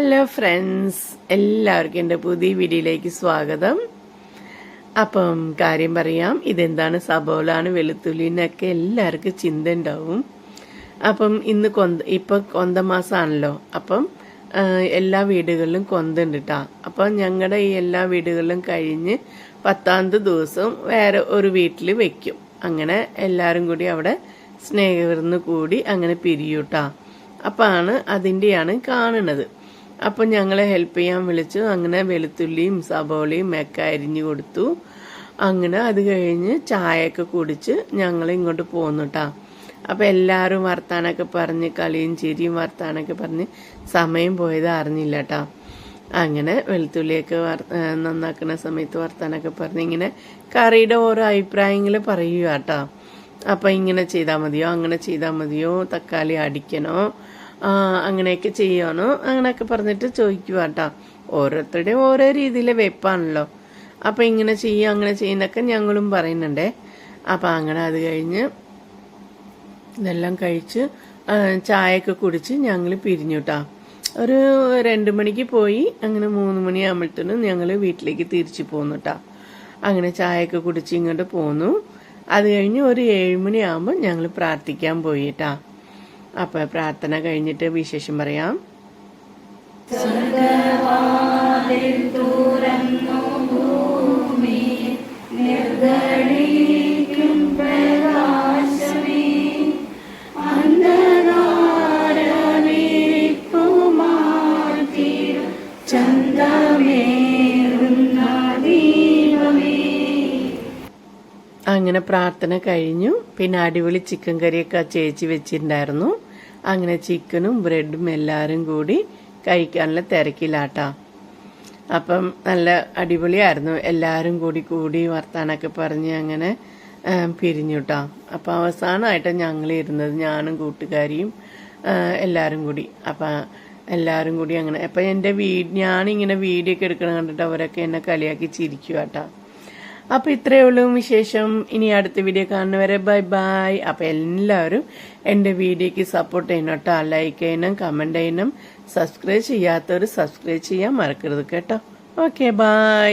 Hello friends എല്ലാവർക്കും എന്റെ പുതിയ വീഡിയോയിലേക്ക് സ്വാഗതം. അപ്പം കാര്യം പറയാം ഇതെന്താണ് സബോളാണ് വെളുത്തുള്ളിനൊക്കെ എല്ലാവർക്കും ചിന്ത ഉണ്ടാവും. അപ്പം ഇന്ന് കൊന്ത ഇപ്പം കൊന്ത മാസമാണല്ലോ അപ്പം എല്ലാ വീടുകളിലും കൊന്തുണ്ട് കേട്ടോ അപ്പം ഞങ്ങളുടെ ഈ എല്ലാ വീടുകളിലും കഴിഞ്ഞ് പത്താമത്തെ ദിവസം വേറെ ഒരു വീട്ടിൽ വെക്കും. അങ്ങനെ എല്ലാവരും കൂടി അവിടെ സ്നേഹവിരുന്ന് കൂടി അങ്ങനെ പിരിയൂട്ടാ അപ്പാണ് അതിന്റെയാണ് കാണുന്നത്. അപ്പം ഞങ്ങളെ ഹെൽപ്പ് ചെയ്യാൻ വിളിച്ചു. അങ്ങനെ വെളുത്തുള്ളിയും സബോളയും ഒക്കെ അരിഞ്ഞു കൊടുത്തു. അങ്ങനെ അത് കഴിഞ്ഞ് ചായയൊക്കെ കുടിച്ച് ഞങ്ങൾ ഇങ്ങോട്ട് പോന്നുട്ടാ അപ്പം എല്ലാവരും വർത്താനൊക്കെ പറഞ്ഞ് കളിയും ചിരിയും വർത്താനൊക്കെ പറഞ്ഞ് സമയം പോയത് അറിഞ്ഞില്ല കേട്ടാ അങ്ങനെ വെളുത്തുള്ളിയൊക്കെ വർ നന്നാക്കുന്ന സമയത്ത് വർത്താനൊക്കെ പറഞ്ഞ് ഇങ്ങനെ കറിയുടെ ഓരോ അഭിപ്രായങ്ങൾ പറയുക കേട്ടോ അപ്പം ഇങ്ങനെ ചെയ്താൽ മതിയോ അങ്ങനെ ചെയ്താൽ മതിയോ തക്കാളി അടിക്കണോ അങ്ങനെയൊക്കെ ചെയ്യണോ അങ്ങനെയൊക്കെ പറഞ്ഞിട്ട് ചോദിക്കുക കേട്ടോ ഓരോരുത്തരുടെയും ഓരോ രീതിയിലെ വെപ്പാണല്ലോ. അപ്പം ഇങ്ങനെ ചെയ്യുക അങ്ങനെ ചെയ്യുന്നൊക്കെ ഞങ്ങളും പറയുന്നുണ്ടേ. അപ്പം അങ്ങനെ അത് കഴിഞ്ഞ് ഇതെല്ലാം കഴിച്ച് ചായയൊക്കെ കുടിച്ച് ഞങ്ങൾ പിരിഞ്ഞു കേട്ടോ ഒരു രണ്ട് മണിക്ക് പോയി അങ്ങനെ മൂന്ന് മണിയാകുമ്പോഴത്തേനും ഞങ്ങൾ വീട്ടിലേക്ക് തിരിച്ചു പോന്നു കേട്ടോ അങ്ങനെ ചായയൊക്കെ കുടിച്ച് ഇങ്ങോട്ട് പോന്നു. അത് കഴിഞ്ഞ് ഒരു ഏഴുമണിയാകുമ്പോൾ ഞങ്ങൾ പ്രാർത്ഥിക്കാൻ പോയിട്ടാ അപ്പം പ്രാർത്ഥന കഴിഞ്ഞിട്ട് വിശേഷം പറയാം. അങ്ങനെ പ്രാർത്ഥന കഴിഞ്ഞു. പിന്നെ അടിപൊളി ചിക്കൻ കറിയൊക്കെ ആ ചേച്ചി വെച്ചിട്ടുണ്ടായിരുന്നു. അങ്ങനെ ചിക്കനും ബ്രെഡും എല്ലാവരും കൂടി കഴിക്കാനുള്ള തിരക്കിലാട്ടാ. അപ്പം നല്ല അടിപൊളിയായിരുന്നു. എല്ലാവരും കൂടി കൂടി വർത്താനൊക്കെ പറഞ്ഞ് അങ്ങനെ പിരിഞ്ഞുട്ടോ. അപ്പം അവസാനമായിട്ട് ഞങ്ങൾ ഇരുന്നത്. ഞാനും കൂട്ടുകാരിയും എല്ലാവരും കൂടി. അപ്പം എല്ലാവരും കൂടി അങ്ങനെ. അപ്പം എന്റെ വീ ഞാനിങ്ങനെ വീഡിയോ ഒക്കെ എടുക്കണം കണ്ടിട്ട് അവരൊക്കെ എന്നെ കളിയാക്കി ചിരിക്കുക കേട്ടാ അപ്പൊ ഇത്രയേ ഉള്ളൂ വിശേഷം. ഇനി അടുത്ത വീഡിയോ കാണുന്നവരെ ബൈ ബൈ അപ്പൊ എല്ലാവരും എന്റെ വീഡിയോക്ക് സപ്പോർട്ട് ചെയ്യണം കേട്ടോ. ലൈക്ക് ചെയ്യണം കമന്റ് ചെയ്യണം. സബ്സ്ക്രൈബ് ചെയ്യാത്തവർ സബ്സ്ക്രൈബ് ചെയ്യാൻ മറക്കരുത് കേട്ടോ. Okay bye